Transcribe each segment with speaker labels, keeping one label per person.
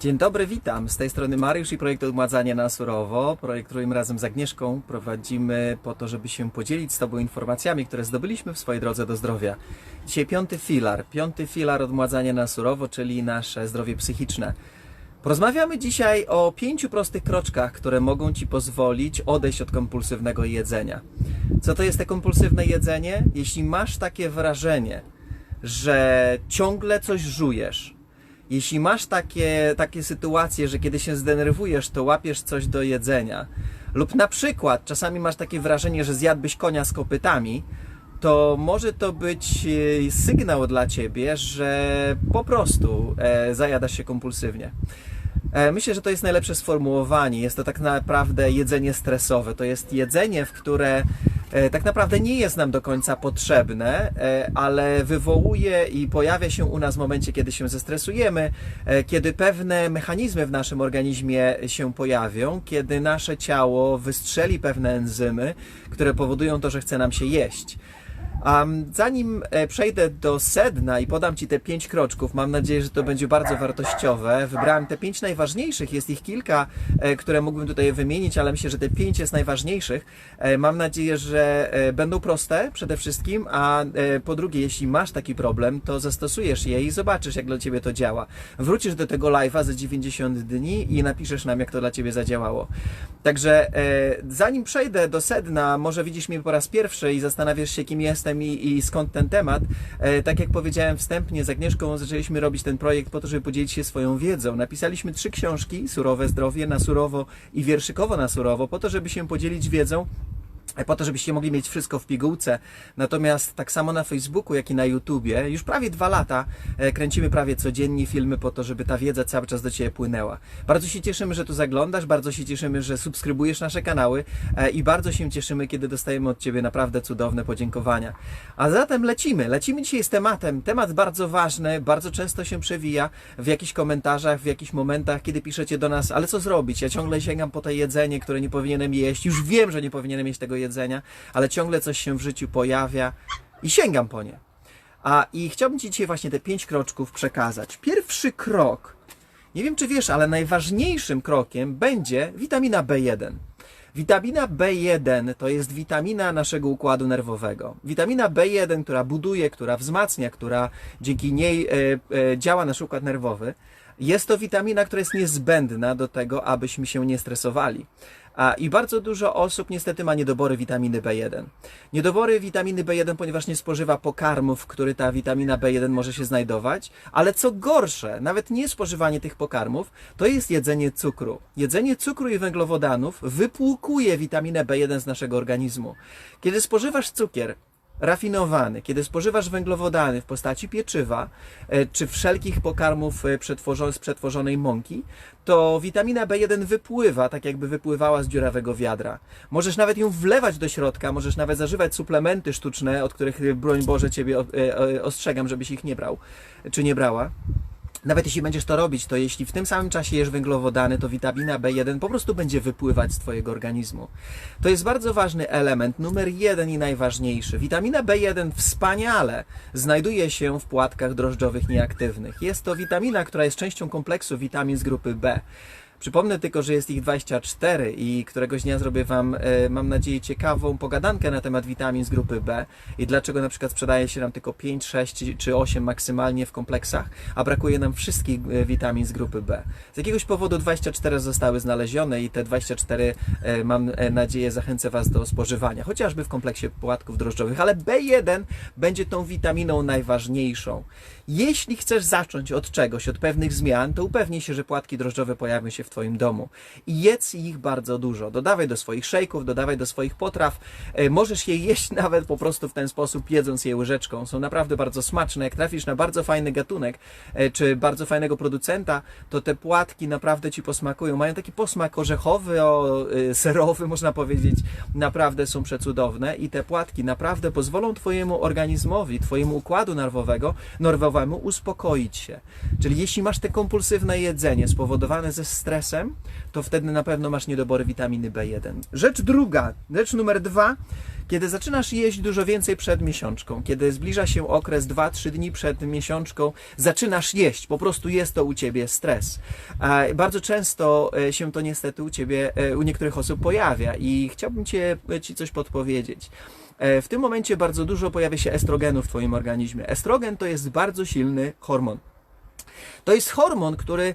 Speaker 1: Dzień dobry, witam. Z tej strony Mariusz i projekt Odmładzanie na Surowo. Projekt, którym razem z Agnieszką prowadzimy po to, żeby się podzielić z Tobą informacjami, które zdobyliśmy w swojej drodze do zdrowia. Dzisiaj piąty filar, piąty filar Odmładzanie na Surowo, czyli nasze zdrowie psychiczne. Porozmawiamy dzisiaj o pięciu prostych kroczkach, które mogą Ci pozwolić odejść od kompulsywnego jedzenia. Co to jest te kompulsywne jedzenie? Jeśli masz takie wrażenie, że ciągle coś żujesz, jeśli masz takie, takie sytuacje, że kiedy się zdenerwujesz, to łapiesz coś do jedzenia, lub na przykład czasami masz takie wrażenie, że zjadłbyś konia z kopytami, to może to być e, sygnał dla ciebie, że po prostu e, zajadasz się kompulsywnie. E, Myślę, że to jest najlepsze sformułowanie. Jest to tak naprawdę jedzenie stresowe. To jest jedzenie, w które tak naprawdę nie jest nam do końca potrzebne, e, ale wywołuje i pojawia się u nas w momencie, kiedy się zestresujemy, e, kiedy pewne mechanizmy w naszym organizmie się pojawią, kiedy nasze ciało wystrzeli pewne enzymy, które powodują to, że chce nam się jeść. Um, zanim e, przejdę do sedna i podam Ci te pięć kroczków, mam nadzieję, że to będzie bardzo wartościowe. Wybrałem te pięć najważniejszych, jest ich kilka, e, które mógłbym tutaj wymienić, ale myślę, że te pięć jest najważniejszych. E, mam nadzieję, że będą proste przede wszystkim, a po drugie, jeśli masz taki problem, to zastosujesz je i zobaczysz, jak dla Ciebie to działa. Wrócisz do tego live'a za 90 dni i napiszesz nam, jak to dla Ciebie zadziałało. Także zanim przejdę do sedna, może widzisz mnie po raz pierwszy i zastanawiasz się, kim jestem i, i skąd ten temat. E, tak jak powiedziałem wstępnie, z Agnieszką zaczęliśmy robić ten projekt po to, żeby podzielić się swoją wiedzą. Napisaliśmy trzy książki, Surowe Zdrowie, Na Surowo i Wierszykowo na Surowo, po to, żeby się podzielić wiedzą po to, żebyście mogli mieć wszystko w pigułce. Natomiast tak samo na Facebooku, jak i na YouTubie, już prawie dwa lata e, kręcimy prawie codziennie filmy po to, żeby ta wiedza cały czas do Ciebie płynęła. Bardzo się cieszymy, że tu zaglądasz, bardzo się cieszymy, że subskrybujesz nasze kanały e, i bardzo się cieszymy, kiedy dostajemy od Ciebie naprawdę cudowne podziękowania. A zatem lecimy. Lecimy dzisiaj z tematem. Temat bardzo ważny, bardzo często się przewija w jakichś komentarzach, w jakichś momentach, kiedy piszecie do nas, ale co zrobić? Ja ciągle sięgam po to jedzenie, które nie powinienem jeść. Już wiem, że nie powinienem jeść tego jedzenia, ale ciągle coś się w życiu pojawia i sięgam po nie. A i chciałbym Ci dzisiaj właśnie te pięć kroczków przekazać. Pierwszy krok, nie wiem czy wiesz, ale najważniejszym krokiem będzie witamina B1. Witamina B1 to jest witamina naszego układu nerwowego. Witamina B1, która buduje, która wzmacnia, która dzięki niej e, e, działa nasz układ nerwowy. Jest to witamina, która jest niezbędna do tego, abyśmy się nie stresowali. A, I bardzo dużo osób niestety ma niedobory witaminy B1. Niedobory witaminy B1, ponieważ nie spożywa pokarmów, w których ta witamina B1 może się znajdować, ale co gorsze, nawet nie spożywanie tych pokarmów, to jest jedzenie cukru. Jedzenie cukru i węglowodanów wypłukuje witaminę B1 z naszego organizmu. Kiedy spożywasz cukier, rafinowany, kiedy spożywasz węglowodany w postaci pieczywa e, czy wszelkich pokarmów e, z przetworzonej mąki, to witamina B1 wypływa, tak jakby wypływała z dziurawego wiadra. Możesz nawet ją wlewać do środka, możesz nawet zażywać suplementy sztuczne, od których, e, broń Boże, Ciebie ostrzegam, żebyś ich nie brał, czy nie brała. Nawet jeśli będziesz to robić, to jeśli w tym samym czasie jesz węglowodany, to witamina B1 po prostu będzie wypływać z Twojego organizmu. To jest bardzo ważny element, numer jeden i najważniejszy. Witamina B1 wspaniale znajduje się w płatkach drożdżowych nieaktywnych. Jest to witamina, która jest częścią kompleksu witamin z grupy B. Przypomnę tylko, że jest ich 24 i któregoś dnia zrobię Wam, e, mam nadzieję, ciekawą pogadankę na temat witamin z grupy B i dlaczego na przykład sprzedaje się nam tylko 5, 6 czy 8 maksymalnie w kompleksach, a brakuje nam wszystkich e, witamin z grupy B. Z jakiegoś powodu 24 zostały znalezione i te 24 e, mam nadzieję zachęcę Was do spożywania, chociażby w kompleksie płatków drożdżowych, ale B1 będzie tą witaminą najważniejszą. Jeśli chcesz zacząć od czegoś, od pewnych zmian, to upewnij się, że płatki drożdżowe pojawią się w Twoim domu. I jedz ich bardzo dużo. Dodawaj do swoich szejków, dodawaj do swoich potraw. E, Możesz je jeść nawet po prostu w ten sposób, jedząc je łyżeczką. Są naprawdę bardzo smaczne. Jak trafisz na bardzo fajny gatunek, e, czy bardzo fajnego producenta, to te płatki naprawdę Ci posmakują. Mają taki posmak orzechowy, o, e, serowy, można powiedzieć. Naprawdę są przecudowne i te płatki naprawdę pozwolą Twojemu organizmowi, Twojemu układu nerwowego, nerwowemu uspokoić się. Czyli jeśli masz te kompulsywne jedzenie spowodowane ze stresem, to wtedy na pewno masz niedobory witaminy B1. Rzecz druga, rzecz numer dwa, Kiedy zaczynasz jeść dużo więcej przed miesiączką, kiedy zbliża się okres 2-3 dni przed miesiączką, zaczynasz jeść, po prostu jest to u ciebie stres. Bardzo często e, się to niestety u ciebie, e, u niektórych osób pojawia i chciałbym cię, ci coś podpowiedzieć. E, W tym momencie bardzo dużo pojawia się estrogenu w Twoim organizmie. Estrogen to jest bardzo silny hormon. To jest hormon, który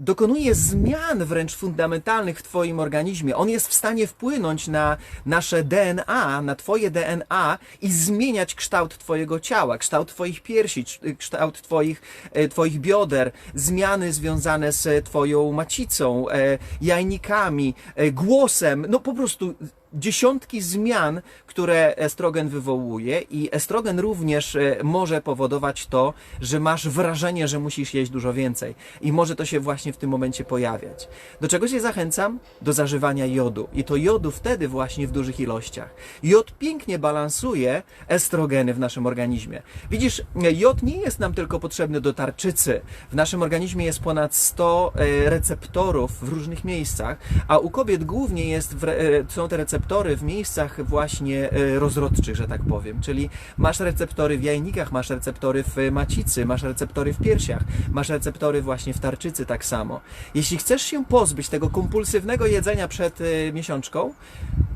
Speaker 1: dokonuje zmian wręcz fundamentalnych w Twoim organizmie. On jest w stanie wpłynąć na nasze DNA, na Twoje DNA i zmieniać kształt Twojego ciała, kształt Twoich piersi, cz- kształt Twoich, e, twoich bioder, zmiany związane z Twoją macicą, e, jajnikami, e, głosem, no po prostu dziesiątki zmian, które estrogen wywołuje i estrogen również e, może powodować to, że masz wrażenie, że musisz jeść dużo więcej i może to się właśnie w tym momencie pojawiać. Do czego się zachęcam? Do zażywania jodu i to jodu wtedy właśnie w dużych ilościach. Jod pięknie balansuje estrogeny w naszym organizmie. Widzisz, e, jod nie jest nam tylko potrzebny do tarczycy. W naszym organizmie jest ponad 100 e, receptorów w różnych miejscach, a u kobiet głównie jest są te receptory w miejscach właśnie e, rozrodczych, że tak powiem. Czyli masz receptory w jajnikach, masz receptory w e, macicy, masz receptory w piersiach, masz receptory właśnie w tarczycy tak samo. Jeśli chcesz się pozbyć tego kompulsywnego jedzenia przed e, miesiączką,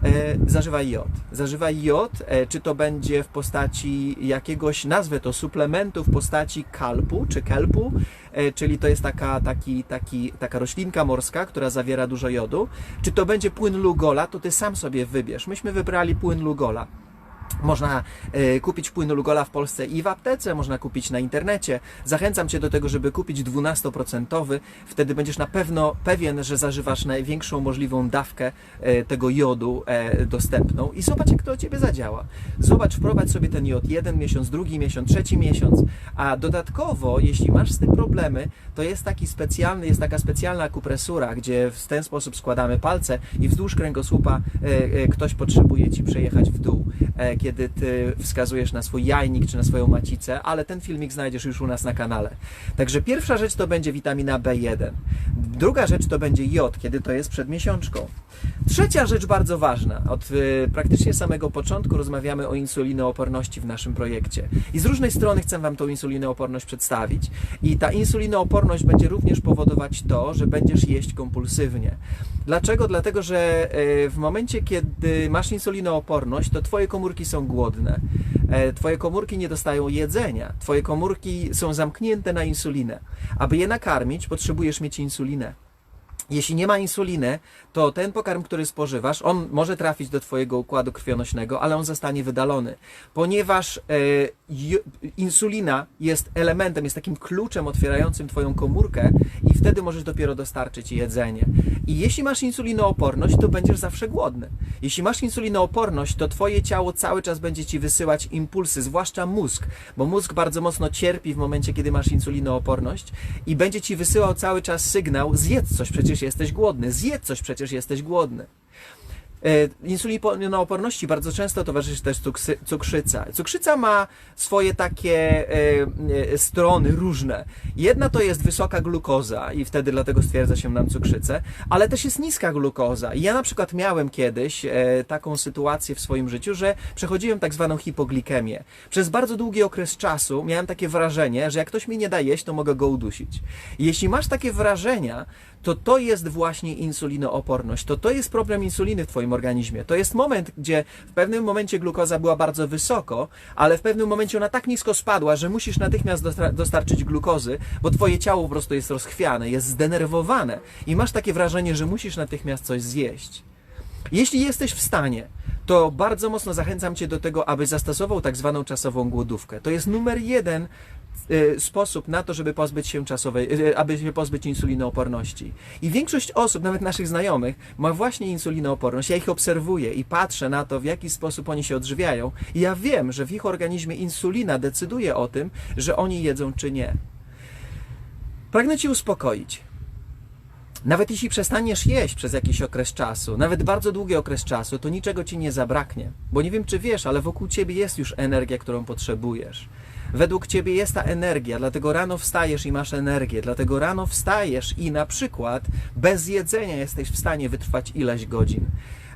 Speaker 1: e, zażywaj jod. Zażywaj jod, e, czy to będzie w postaci jakiegoś, nazwę to suplementu w postaci kalpu czy kelpu, e, czyli to jest taka, taki, taki, taka roślinka morska, która zawiera dużo jodu, czy to będzie płyn Lugola, to ty sam sobie wybierz. Myśmy wybrali płyn Lugola. Można e, kupić płyn Lugola w Polsce i w aptece, można kupić na internecie. Zachęcam Cię do tego, żeby kupić 12%. Wtedy będziesz na pewno pewien, że zażywasz największą możliwą dawkę e, tego jodu e, dostępną i zobacz, jak to Ciebie zadziała. Zobacz, wprowadź sobie ten jod jeden miesiąc, drugi miesiąc, trzeci miesiąc, a dodatkowo, jeśli masz z tym problemy, to jest taki specjalny, jest taka specjalna akupresura, gdzie w ten sposób składamy palce i wzdłuż kręgosłupa ktoś potrzebuje Ci przejechać w dół, kiedy Ty wskazujesz na swój jajnik czy na swoją macicę, ale ten filmik znajdziesz już u nas na kanale. Także pierwsza rzecz to będzie witamina B1. Druga rzecz to będzie jod, kiedy to jest przed miesiączką. Trzecia rzecz bardzo ważna. Od y, praktycznie samego początku rozmawiamy o insulinooporności w naszym projekcie. I z różnej strony chcę Wam tą insulinooporność przedstawić. I ta insulinooporność będzie również powodować to, że będziesz jeść kompulsywnie. Dlaczego? Dlatego, że y, w momencie, kiedy masz insulinooporność, to Twoje komórki są głodne. E, Twoje komórki nie dostają jedzenia. Twoje komórki są zamknięte na insulinę. Aby je nakarmić, potrzebujesz mieć insulinę. Jeśli nie ma insuliny, to ten pokarm, który spożywasz, on może trafić do Twojego układu krwionośnego, ale on zostanie wydalony, ponieważ e, insulina jest elementem, jest takim kluczem otwierającym Twoją komórkę i wtedy możesz dopiero dostarczyć jedzenie. I jeśli masz insulinooporność, to będziesz zawsze głodny. Jeśli masz insulinooporność, to Twoje ciało cały czas będzie Ci wysyłać impulsy, zwłaszcza mózg, bo mózg bardzo mocno cierpi w momencie, kiedy masz insulinooporność i będzie Ci wysyłał cały czas sygnał, zjedz coś, przecież jesteś głodny, zjedz coś, przecież jesteś głodny. E, Insulinooporności bardzo często towarzyszy też cukrzyca. Cukrzyca ma swoje takie e, e, strony różne. Jedna to jest wysoka glukoza i wtedy dlatego stwierdza się nam cukrzycę, ale też jest niska glukoza. I ja na przykład miałem kiedyś taką sytuację w swoim życiu, że przechodziłem tak zwaną hipoglikemię. Przez bardzo długi okres czasu miałem takie wrażenie, że jak ktoś mi nie da jeść, to mogę go udusić. Jeśli masz takie wrażenia, to to jest właśnie insulinooporność. To to jest problem insuliny w Twoim organizmie. To jest moment, gdzie w pewnym momencie glukoza była bardzo wysoko, ale w pewnym momencie ona tak nisko spadła, że musisz natychmiast dostarczyć glukozy, bo Twoje ciało po prostu jest rozchwiane, jest zdenerwowane i masz takie wrażenie, że musisz natychmiast coś zjeść. Jeśli jesteś w stanie, to bardzo mocno zachęcam Cię do tego, aby zastosował tak zwaną czasową głodówkę. To jest numer jeden sposób na to, żeby pozbyć się czasowej, y, aby się pozbyć insulinooporności. I większość osób, nawet naszych znajomych, ma właśnie insulinooporność. Ja ich obserwuję i patrzę na to, w jaki sposób oni się odżywiają. I ja wiem, że w ich organizmie insulina decyduje o tym, że oni jedzą czy nie. Pragnę Cię uspokoić. Nawet jeśli przestaniesz jeść przez jakiś okres czasu, nawet bardzo długi okres czasu, to niczego ci nie zabraknie. Bo nie wiem, czy wiesz, ale wokół ciebie jest już energia, którą potrzebujesz. Według ciebie jest ta energia, dlatego rano wstajesz i masz energię, dlatego rano wstajesz i na przykład bez jedzenia jesteś w stanie wytrwać ileś godzin.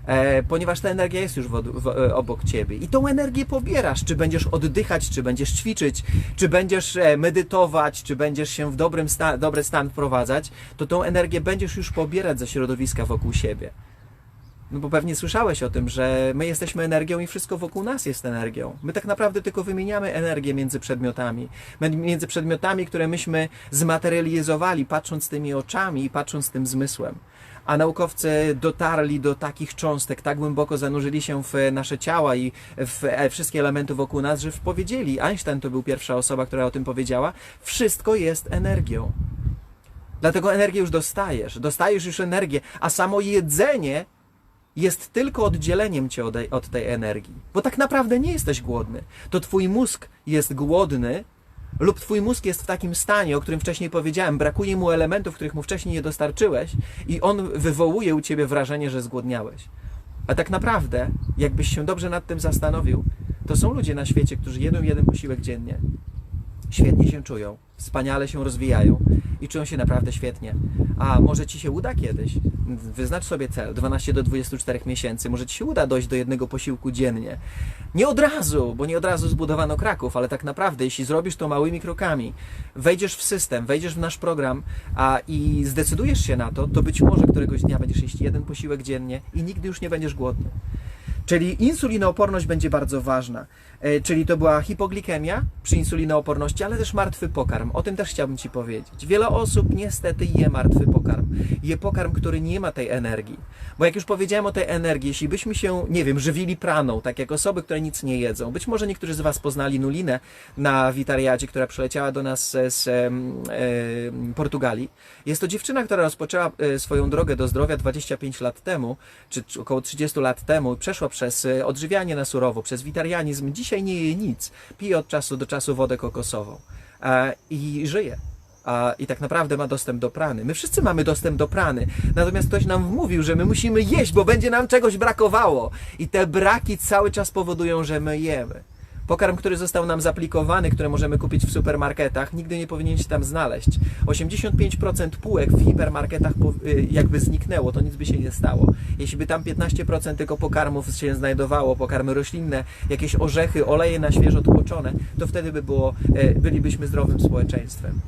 Speaker 1: e, ponieważ ta energia jest już w, w, e, obok ciebie. I tą energię pobierasz, czy będziesz oddychać, czy będziesz ćwiczyć, czy będziesz e, medytować, czy będziesz się w dobrym sta, dobry stan wprowadzać, to tą energię będziesz już pobierać ze środowiska wokół siebie. No bo pewnie słyszałeś o tym, że my jesteśmy energią i wszystko wokół nas jest energią. My tak naprawdę tylko wymieniamy energię między przedmiotami. Między przedmiotami, które myśmy zmaterializowali, patrząc tymi oczami i patrząc tym zmysłem. A naukowcy dotarli do takich cząstek, tak głęboko zanurzyli się w nasze ciała i w wszystkie elementy wokół nas, że powiedzieli, Einstein to był pierwsza osoba, która o tym powiedziała, wszystko jest energią. Dlatego energię już dostajesz, dostajesz już energię, a samo jedzenie jest tylko oddzieleniem cię od, tej energii. Bo tak naprawdę nie jesteś głodny. To twój mózg jest głodny, lub twój mózg jest w takim stanie, o którym wcześniej powiedziałem, brakuje mu elementów, których mu wcześniej nie dostarczyłeś, i on wywołuje u ciebie wrażenie, że zgłodniałeś. A tak naprawdę, jakbyś się dobrze nad tym zastanowił, to są ludzie na świecie, którzy jedzą jeden posiłek dziennie. Świetnie się czują, wspaniale się rozwijają i czują się naprawdę świetnie. A może ci się uda kiedyś? Wyznacz sobie cel 12 do 24 miesięcy. Może ci się uda dojść do jednego posiłku dziennie. Nie od razu, bo nie od razu zbudowano Kraków, ale tak naprawdę, jeśli zrobisz to małymi krokami, wejdziesz w system, wejdziesz w nasz program a, i zdecydujesz się na to, to być może któregoś dnia będziesz jeść jeden posiłek dziennie i nigdy już nie będziesz głodny. Czyli insulinooporność będzie bardzo ważna. E, czyli to była hipoglikemia przy insulinooporności, ale też martwy pokarm. O tym też chciałbym Ci powiedzieć. Wiele osób niestety je martwy pokarm. Je pokarm, który nie ma tej energii. Bo jak już powiedziałem o tej energii, jeśli byśmy się, nie wiem, żywili praną, tak jak osoby, które nic nie jedzą, być może niektórzy z Was poznali Nulinę na Witariacie, która przyleciała do nas z, z e, Portugalii. Jest to dziewczyna, która rozpoczęła e, swoją drogę do zdrowia 25 lat temu, czy około 30 lat temu, przeszła przez e, odżywianie na surowo, przez witarianizm. Dzisiaj nie je nic. Pije od czasu do czasu wodę kokosową e, i żyje. I tak naprawdę ma dostęp do prany. My wszyscy mamy dostęp do prany. Natomiast ktoś nam wmówił, że my musimy jeść, bo będzie nam czegoś brakowało. I te braki cały czas powodują, że my jemy. Pokarm, który został nam zaplikowany, który możemy kupić w supermarketach, nigdy nie powinien się tam znaleźć. 85% półek w hipermarketach y, jakby zniknęło, to nic by się nie stało. Jeśli by tam 15% tylko pokarmów się znajdowało, pokarmy roślinne, jakieś orzechy, oleje na świeżo tłoczone, to wtedy by było, y, bylibyśmy zdrowym społeczeństwem.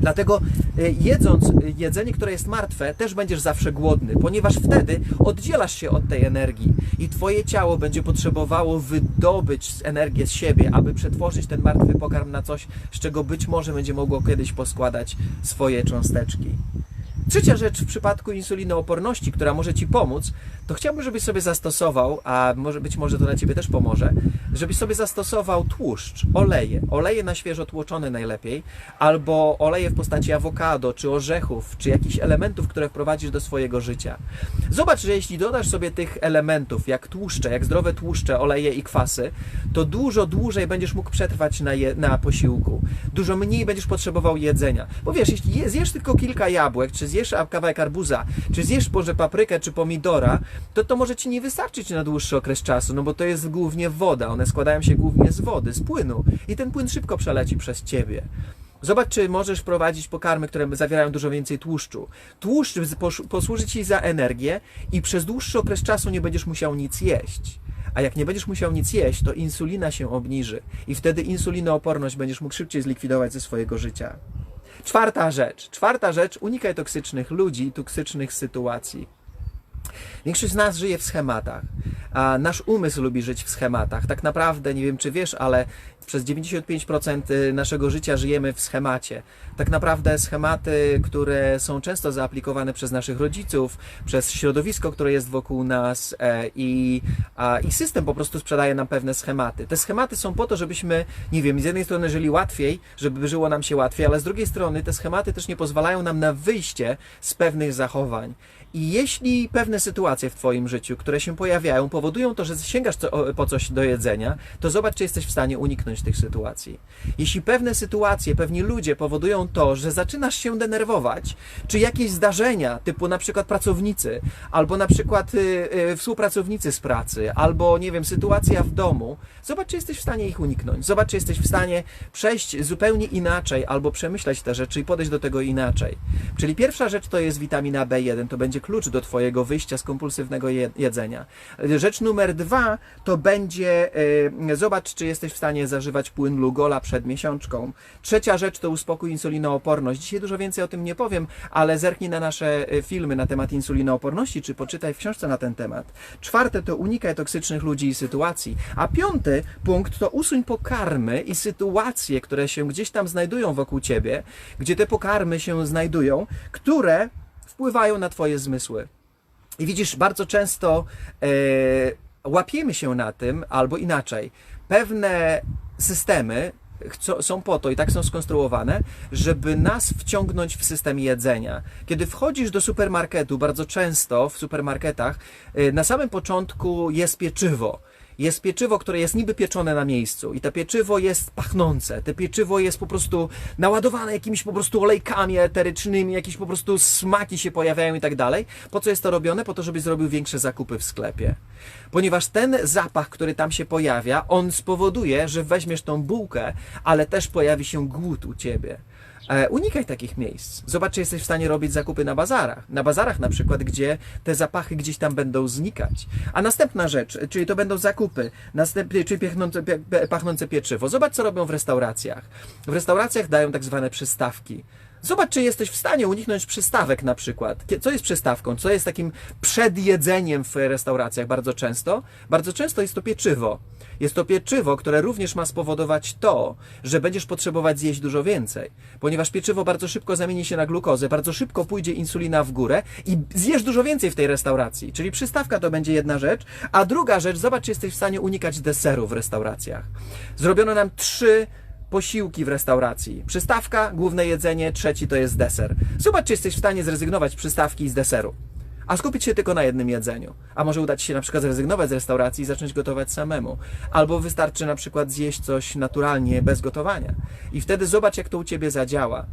Speaker 1: Dlatego y, jedząc y, jedzenie, które jest martwe, też będziesz zawsze głodny, ponieważ wtedy oddzielasz się od tej energii i twoje ciało będzie potrzebowało wydobyć energię z siebie, aby przetworzyć ten martwy pokarm na coś, z czego być może będzie mogło kiedyś poskładać swoje cząsteczki. Trzecia rzecz w przypadku insulinooporności, która może Ci pomóc, to chciałbym, żebyś sobie zastosował, a może być może to dla Ciebie też pomoże, żebyś sobie zastosował tłuszcz, oleje, oleje na świeżo tłoczone najlepiej, albo oleje w postaci awokado, czy orzechów, czy jakichś elementów, które wprowadzisz do swojego życia. Zobacz, że jeśli dodasz sobie tych elementów, jak tłuszcze, jak zdrowe tłuszcze, oleje i kwasy, to dużo dłużej będziesz mógł przetrwać na, je, na posiłku. Dużo mniej będziesz potrzebował jedzenia. Bo wiesz, jeśli zjesz tylko kilka jabłek, czy zjesz kawałek arbuza, czy zjesz może paprykę, czy pomidora, to to może Ci nie wystarczyć na dłuższy okres czasu, no bo to jest głównie woda. One składają się głównie z wody, z płynu. I ten płyn szybko przeleci przez Ciebie. Zobacz, czy możesz wprowadzić pokarmy, które zawierają dużo więcej tłuszczu. Tłuszcz posłuży Ci za energię i przez dłuższy okres czasu nie będziesz musiał nic jeść. A jak nie będziesz musiał nic jeść, to insulina się obniży i wtedy insulinooporność będziesz mógł szybciej zlikwidować ze swojego życia. Czwarta rzecz. Czwarta rzecz, unikaj toksycznych ludzi, toksycznych sytuacji. Większość z nas żyje w schematach. A nasz umysł lubi żyć w schematach. Tak naprawdę, nie wiem czy wiesz, ale przez 95% naszego życia żyjemy w schemacie. Tak naprawdę schematy, które są często zaaplikowane przez naszych rodziców, przez środowisko, które jest wokół nas e, i, i system po prostu sprzedaje nam pewne schematy. Te schematy są po to, żebyśmy, nie wiem, z jednej strony żyli łatwiej, żeby żyło nam się łatwiej, ale z drugiej strony te schematy też nie pozwalają nam na wyjście z pewnych zachowań. I jeśli pewne sytuacje w Twoim życiu, które się pojawiają, powodują to, że sięgasz po coś do jedzenia, to zobacz, czy jesteś w stanie uniknąć tych sytuacji. Jeśli pewne sytuacje, pewni ludzie powodują to, że zaczynasz się denerwować, czy jakieś zdarzenia, typu na przykład pracownicy, albo na przykład y, y, współpracownicy z pracy, albo nie wiem, sytuacja w domu, zobacz, czy jesteś w stanie ich uniknąć. Zobacz, czy jesteś w stanie przejść zupełnie inaczej, albo przemyśleć te rzeczy i podejść do tego inaczej. Czyli pierwsza rzecz to jest witamina B1, to będzie klucz do Twojego wyjścia z kompulsywnego je- jedzenia. Rzecz numer dwa to będzie, y, zobacz, czy jesteś w stanie zażywać płyn Lugola przed miesiączką. Trzecia rzecz to uspokój insulinooporność. Dzisiaj dużo więcej o tym nie powiem, ale zerknij na nasze y, filmy na temat insulinooporności, czy poczytaj w książce na ten temat. Czwarte to unikaj toksycznych ludzi i sytuacji. A piąty punkt to usuń pokarmy i sytuacje, które się gdzieś tam znajdują wokół ciebie, gdzie te pokarmy się znajdują, które wpływają na twoje zmysły. I widzisz, bardzo często e, łapiemy się na tym, albo inaczej. Pewne systemy chcą, są po to i tak są skonstruowane, żeby nas wciągnąć w system jedzenia. Kiedy wchodzisz do supermarketu, bardzo często w supermarketach, e, na samym początku jest pieczywo. Jest pieczywo, które jest niby pieczone na miejscu i to pieczywo jest pachnące. To pieczywo jest po prostu naładowane jakimiś po prostu olejkami eterycznymi, jakieś po prostu smaki się pojawiają i tak dalej. Po co jest to robione? Po to, żebyś zrobił większe zakupy w sklepie. Ponieważ ten zapach, który tam się pojawia, on spowoduje, że weźmiesz tą bułkę, ale też pojawi się głód u ciebie. E, unikaj takich miejsc. Zobacz, czy jesteś w stanie robić zakupy na bazarach. Na bazarach na przykład, gdzie te zapachy gdzieś tam będą znikać. A następna rzecz, czyli to będą zakupy, czyli pachnące, pachnące pieczywo. Zobacz, co robią w restauracjach. W restauracjach dają tak zwane przystawki. Zobacz, czy jesteś w stanie uniknąć przystawek na przykład. Co jest przystawką? Co jest takim przedjedzeniem w restauracjach bardzo często? Bardzo często jest to pieczywo. Jest to pieczywo, które również ma spowodować to, że będziesz potrzebować zjeść dużo więcej. Ponieważ pieczywo bardzo szybko zamieni się na glukozę, bardzo szybko pójdzie insulina w górę i zjesz dużo więcej w tej restauracji. Czyli przystawka to będzie jedna rzecz, a druga rzecz, zobacz, czy jesteś w stanie unikać deseru w restauracjach. Zrobiono nam trzy posiłki w restauracji. Przystawka, główne jedzenie, trzeci to jest deser. Zobacz, czy jesteś w stanie zrezygnować z przystawki i z deseru. A skupić się tylko na jednym jedzeniu. A może uda Ci się na przykład zrezygnować z restauracji i zacząć gotować samemu. Albo wystarczy na przykład zjeść coś naturalnie, bez gotowania. I wtedy zobacz, jak to u Ciebie zadziała.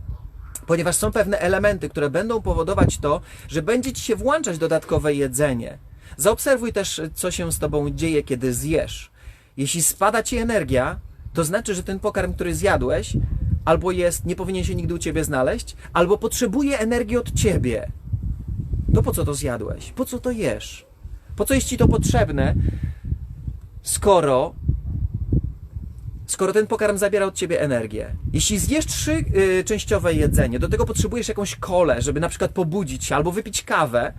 Speaker 1: Ponieważ są pewne elementy, które będą powodować to, że będzie Ci się włączać dodatkowe jedzenie. Zaobserwuj też, co się z Tobą dzieje, kiedy zjesz. Jeśli spada Ci energia, to znaczy, że ten pokarm, który zjadłeś, albo jest, nie powinien się nigdy u Ciebie znaleźć, albo potrzebuje energii od Ciebie. To po co to zjadłeś? Po co to jesz? Po co jest Ci to potrzebne, skoro skoro ten pokarm zabiera od ciebie energię. Jeśli zjesz trzy y, częściowe jedzenie, do tego potrzebujesz jakąś kolę, żeby na przykład pobudzić się albo wypić kawę,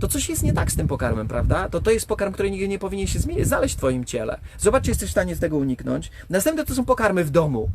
Speaker 1: to coś jest nie tak z tym pokarmem, prawda? To to jest pokarm, który nigdy nie powinien się znaleźć w twoim ciele. Zobacz, czy jesteś w stanie z tego uniknąć. Następne to są pokarmy w domu.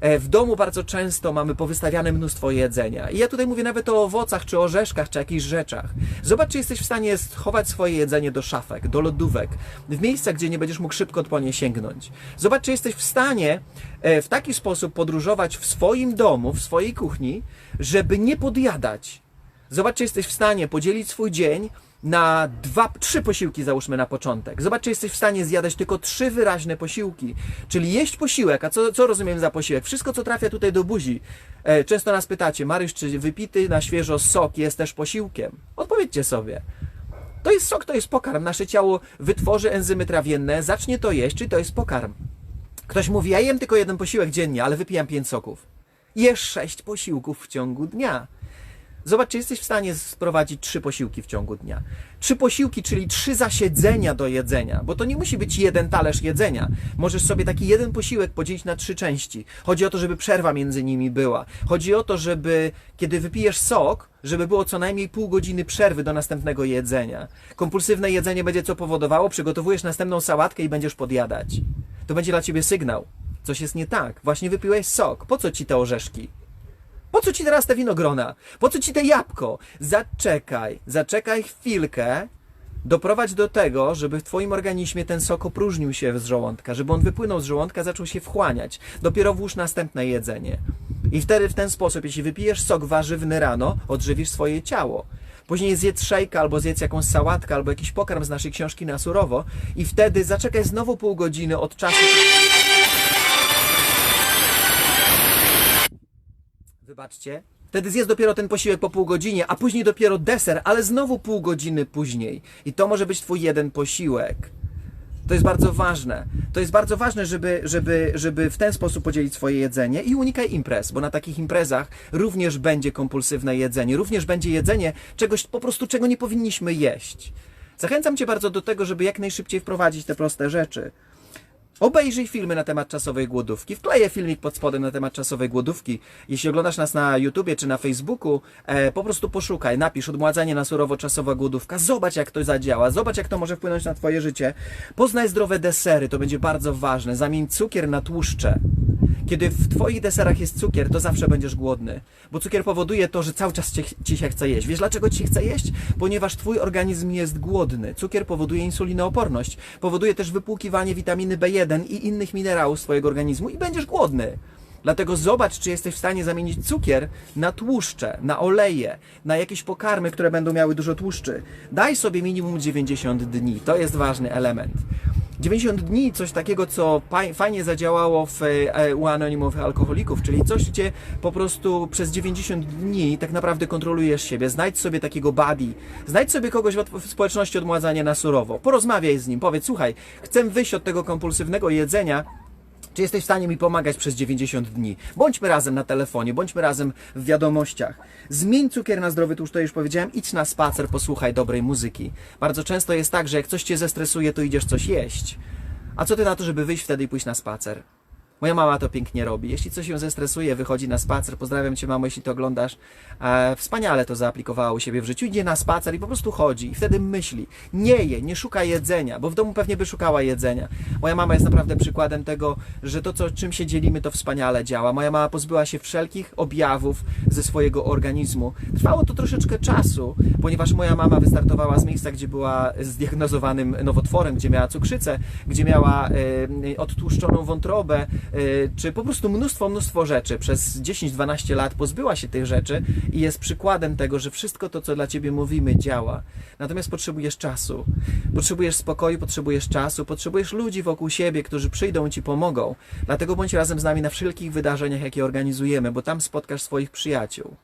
Speaker 1: E, W domu bardzo często mamy powystawiane mnóstwo jedzenia. I ja tutaj mówię nawet o owocach, czy orzeszkach, czy jakichś rzeczach. Zobacz, czy jesteś w stanie schować swoje jedzenie do szafek, do lodówek, w miejscach, gdzie nie będziesz mógł szybko po nie sięgnąć. Zobacz, czy jesteś w stanie e, w taki sposób podróżować w swoim domu, w swojej kuchni, żeby nie podjadać. Zobacz, czy jesteś w stanie podzielić swój dzień na dwa, trzy posiłki załóżmy na początek. Zobacz, czy jesteś w stanie zjadać tylko trzy wyraźne posiłki. Czyli jeść posiłek, a co, co rozumiem za posiłek? Wszystko, co trafia tutaj do buzi. E, często nas pytacie, Maryś, czy wypity na świeżo sok jest też posiłkiem? Odpowiedzcie sobie. To jest sok, to jest pokarm. Nasze ciało wytworzy enzymy trawienne, zacznie to jeść, czy to jest pokarm. Ktoś mówi, ja jem tylko jeden posiłek dziennie, ale wypijam pięć soków. Jesz sześć posiłków w ciągu dnia. Zobacz, czy jesteś w stanie sprowadzić trzy posiłki w ciągu dnia. Trzy posiłki, czyli trzy zasiedzenia do jedzenia, bo to nie musi być jeden talerz jedzenia. Możesz sobie taki jeden posiłek podzielić na trzy części. Chodzi o to, żeby przerwa między nimi była. Chodzi o to, żeby kiedy wypijesz sok, żeby było co najmniej pół godziny przerwy do następnego jedzenia. Kompulsywne jedzenie będzie co powodowało? Przygotowujesz następną sałatkę i będziesz podjadać. To będzie dla ciebie sygnał. Coś jest nie tak. Właśnie wypiłeś sok. Po co ci te orzeszki? Po co ci teraz te winogrona? Po co ci te jabłko? Zaczekaj, zaczekaj chwilkę. Doprowadź do tego, żeby w Twoim organizmie ten sok opróżnił się z żołądka, żeby on wypłynął z żołądka, zaczął się wchłaniać. Dopiero włóż następne jedzenie. I wtedy w ten sposób, jeśli wypijesz sok warzywny rano, odżywisz swoje ciało. Później zjedz szejka, albo zjedz jakąś sałatkę, albo jakiś pokarm z naszej książki na surowo i wtedy zaczekaj znowu pół godziny od czasu, Wybaczcie. Wtedy zjedz dopiero ten posiłek po pół godzinie, a później dopiero deser, ale znowu pół godziny później. I to może być twój jeden posiłek. To jest bardzo ważne. To jest bardzo ważne, żeby, żeby, żeby w ten sposób podzielić swoje jedzenie i unikaj imprez, bo na takich imprezach również będzie kompulsywne jedzenie, również będzie jedzenie czegoś po prostu, czego nie powinniśmy jeść. Zachęcam Cię bardzo do tego, żeby jak najszybciej wprowadzić te proste rzeczy. Obejrzyj filmy na temat czasowej głodówki. Wkleję filmik pod spodem na temat czasowej głodówki. Jeśli oglądasz nas na YouTubie czy na Facebooku, e, po prostu poszukaj, napisz odmładzanie na surowo czasowa głodówka. Zobacz jak to zadziała, zobacz jak to może wpłynąć na Twoje życie. Poznaj zdrowe desery, to będzie bardzo ważne. Zamień cukier na tłuszcze. Kiedy w Twoich deserach jest cukier, to zawsze będziesz głodny. Bo cukier powoduje to, że cały czas ci, ci się chce jeść. Wiesz dlaczego ci się chce jeść? Ponieważ Twój organizm jest głodny. Cukier powoduje insulinooporność. Powoduje też wypłukiwanie witaminy B1 i innych minerałów z Twojego organizmu i będziesz głodny. Dlatego zobacz, czy jesteś w stanie zamienić cukier na tłuszcze, na oleje, na jakieś pokarmy, które będą miały dużo tłuszczy. Daj sobie minimum 90 dni. To jest ważny element. 90 dni, coś takiego, co fajnie zadziałało w, e, u anonimowych alkoholików, czyli coś, gdzie po prostu przez 90 dni tak naprawdę kontrolujesz siebie. Znajdź sobie takiego buddy, znajdź sobie kogoś w społeczności odmładzania na surowo, porozmawiaj z nim, powiedz, słuchaj, chcę wyjść od tego kompulsywnego jedzenia, czy jesteś w stanie mi pomagać przez 90 dni? Bądźmy razem na telefonie, bądźmy razem w wiadomościach. Zmień cukier na zdrowy tłuszcz, to już powiedziałem, idź na spacer, posłuchaj dobrej muzyki. Bardzo często jest tak, że jak coś cię zestresuje, to idziesz coś jeść. A co ty na to, żeby wyjść wtedy i pójść na spacer? Moja mama to pięknie robi. Jeśli coś ją zestresuje, wychodzi na spacer. Pozdrawiam cię, mamo, jeśli to oglądasz. E, wspaniale to zaaplikowała u siebie w życiu. Idzie na spacer i po prostu chodzi. I wtedy myśli. Nie je, nie szuka jedzenia, bo w domu pewnie by szukała jedzenia. Moja mama jest naprawdę przykładem tego, że to, co, czym się dzielimy, to wspaniale działa. Moja mama pozbyła się wszelkich objawów ze swojego organizmu. Trwało to troszeczkę czasu, ponieważ moja mama wystartowała z miejsca, gdzie była zdiagnozowanym nowotworem, gdzie miała cukrzycę, gdzie miała e, odtłuszczoną wątrobę, czy po prostu mnóstwo, mnóstwo rzeczy. Przez 10-12 lat pozbyła się tych rzeczy i jest przykładem tego, że wszystko to, co dla ciebie mówimy, działa. Natomiast potrzebujesz czasu. Potrzebujesz spokoju, potrzebujesz czasu, potrzebujesz ludzi wokół siebie, którzy przyjdą i ci pomogą. Dlatego bądź razem z nami na wszelkich wydarzeniach, jakie organizujemy, bo tam spotkasz swoich przyjaciół.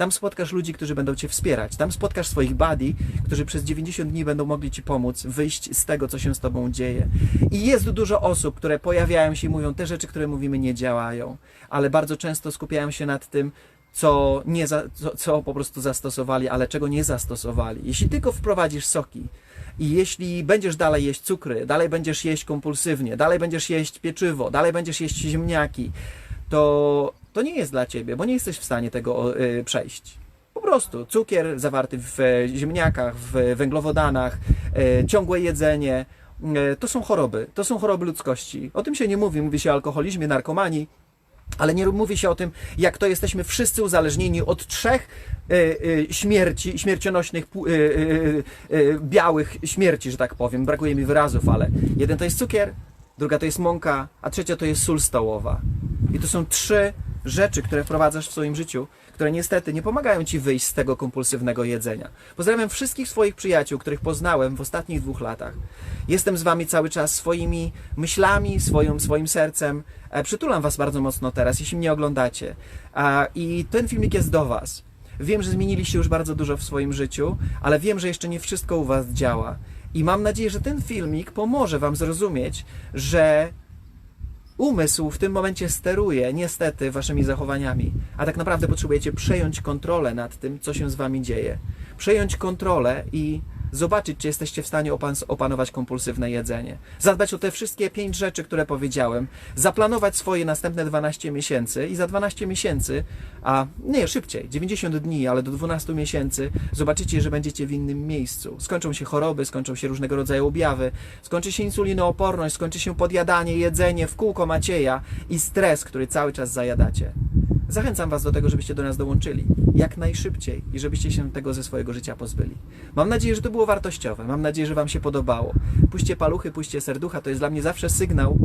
Speaker 1: Tam spotkasz ludzi, którzy będą Cię wspierać. Tam spotkasz swoich buddy, którzy przez 90 dni będą mogli Ci pomóc wyjść z tego, co się z Tobą dzieje. I jest dużo osób, które pojawiają się i mówią, te rzeczy, które mówimy, nie działają, ale bardzo często skupiają się nad tym, co, nie za, co, co po prostu zastosowali, ale czego nie zastosowali. Jeśli tylko wprowadzisz soki, i jeśli będziesz dalej jeść cukry, dalej będziesz jeść kompulsywnie, dalej będziesz jeść pieczywo, dalej będziesz jeść ziemniaki, to, to nie jest dla ciebie, bo nie jesteś w stanie tego y, przejść. Po prostu cukier zawarty w e, ziemniakach, w węglowodanach, y, ciągłe jedzenie. y, To są choroby, to są choroby ludzkości. O tym się nie mówi, mówi się o alkoholizmie, narkomanii, ale nie mówi się o tym, jak to jesteśmy wszyscy uzależnieni od trzech y, y, śmierci, śmiercionośnych, y, y, y, białych śmierci, że tak powiem. Brakuje mi wyrazów, ale jeden to jest cukier, druga to jest mąka, a trzecia to jest sól stołowa. I to są trzy rzeczy, które wprowadzasz w swoim życiu, które niestety nie pomagają ci wyjść z tego kompulsywnego jedzenia. Pozdrawiam wszystkich swoich przyjaciół, których poznałem w ostatnich dwóch latach. Jestem z wami cały czas swoimi myślami, swoim, swoim sercem. E, Przytulam was bardzo mocno teraz, jeśli mnie oglądacie. I ten filmik jest do was. Wiem, że zmieniliście już bardzo dużo w swoim życiu, ale wiem, że jeszcze nie wszystko u was działa. I mam nadzieję, że ten filmik pomoże wam zrozumieć, że umysł w tym momencie steruje niestety waszymi zachowaniami, a tak naprawdę potrzebujecie przejąć kontrolę nad tym, co się z wami dzieje. Przejąć kontrolę i zobaczyć, czy jesteście w stanie opan- opanować kompulsywne jedzenie. Zadbać o te wszystkie pięć rzeczy, które powiedziałem, zaplanować swoje następne 12 miesięcy i za 12 miesięcy, a nie szybciej, 90 dni, ale do 12 miesięcy, zobaczycie, że będziecie w innym miejscu. Skończą się choroby, skończą się różnego rodzaju objawy, skończy się insulinooporność, skończy się podjadanie, jedzenie, w kółko Macieja i stres, który cały czas zajadacie. Zachęcam Was do tego, żebyście do nas dołączyli jak najszybciej i żebyście się tego ze swojego życia pozbyli. Mam nadzieję, że to było wartościowe. Mam nadzieję, że Wam się podobało. Puśćcie paluchy, puśćcie serducha. To jest dla mnie zawsze sygnał,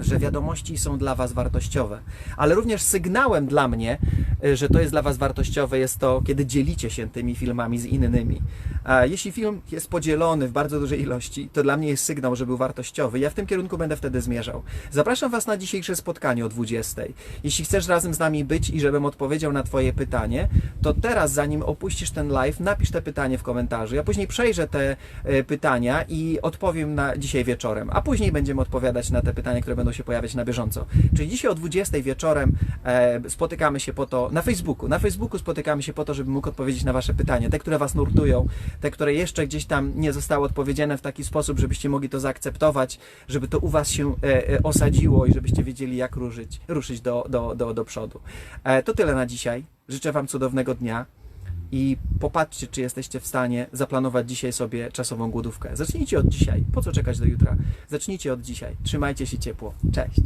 Speaker 1: że wiadomości są dla Was wartościowe, ale również sygnałem dla mnie, y, że to jest dla Was wartościowe, jest to, kiedy dzielicie się tymi filmami z innymi. A jeśli film jest podzielony w bardzo dużej ilości, to dla mnie jest sygnał, że był wartościowy. Ja w tym kierunku będę wtedy zmierzał. Zapraszam Was na dzisiejsze spotkanie o 20. Jeśli chcesz razem z nami być i żebym odpowiedział na Twoje pytanie, to teraz, zanim opuścisz ten live, napisz te pytanie w komentarzu. Ja później przejrzę te e, pytania i odpowiem na dzisiaj wieczorem, a później będziemy odpowiadać na te pytania, które będą się pojawiać na bieżąco. Czyli dzisiaj o 20 wieczorem e, spotykamy się po to na Facebooku. Na Facebooku spotykamy się po to, żeby mógł odpowiedzieć na Wasze pytania, te, które Was nurtują, te, które jeszcze gdzieś tam nie zostały odpowiedziane w taki sposób, żebyście mogli to zaakceptować, żeby to u Was się e, e, osadziło i żebyście wiedzieli, jak ruszyć, ruszyć do, do, do, do przodu. E, to tyle na dzisiaj. Życzę Wam cudownego dnia i popatrzcie, czy jesteście w stanie zaplanować dzisiaj sobie czasową głodówkę. Zacznijcie od dzisiaj. Po co czekać do jutra? Zacznijcie od dzisiaj. Trzymajcie się ciepło. Cześć.